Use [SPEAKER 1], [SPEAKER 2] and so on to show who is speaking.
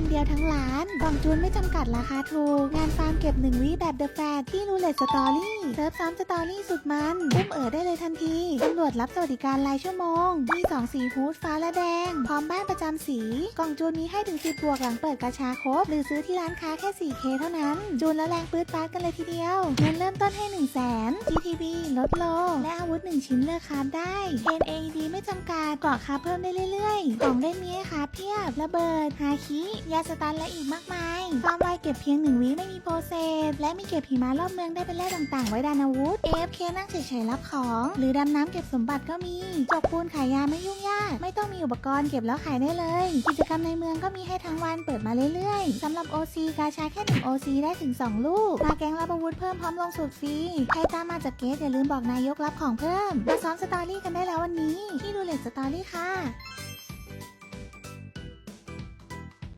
[SPEAKER 1] นเดียวทั้งร้านกล่องจูนไม่จำกัดราคาถูก งานฟาร์มเก็บหนึ่งวิแบบเดอะแฟร์ที่รูเลตสตอรี่เซิร์ฟซ้อมสตอรี่สุดมันปุ้มเอ๋อได้เลยทันทีตำรวจรับสวัสดิการรายชั่วโมงมีสองสีฮูดฟ้าและแดง พร้อมบ้านประจำสี กล่องจูนมีให้ถึง10บวกหลังเปิดกาชาครบหรือซื้อที่ร้านค้าแค่ 4K เท่านั้น จูนแล้วแรงปื๊ดปาดกันเลยทีเดียวเงินเริ่มต้นให้ 1 0 0 0 0แสน GTB ลดโล และอาวุธ 1 ชิ้นเลือกคราฟได้เคน AED ไม่จำกัดเกาะคาเพิ่มได้เรื่อยๆกล่องเล่นมีให้คาเพียบระเบิดฮาคิยาสตันและอีกมากมายฟามไวเก็บเพียง1วิไม่มีโปรเซสและมีเก็บหิมะรอบเมืองได้เป็นแร่ต่างๆ ไว้ดันอาวุธ AFK นั่งเฉยๆรับของ หรือดำน้ำเก็บสมบัติก็มีจกปูนขายยาไม่ยุ่งยาก ไม่ต้องมีอุปกรณ์เก็บแล้วขายได้เลย กิจกรรมในเมืองก็มีให้ทั้งวันเปิดมาเรื่อยๆสำหรับ OC กาชาแค่1 OC ได้ถึง 2 ลูก มาแกงรับอาวุธเพิ่มพร้อมลงสูตรฟรีใครตามมาจากเกสอย่าลืมบอกนายกรับของเพิ่มมาซ้อมสตอรี่กันได้แล้ววันนี้ ที่ดูเลตสตอรี่ค่ะ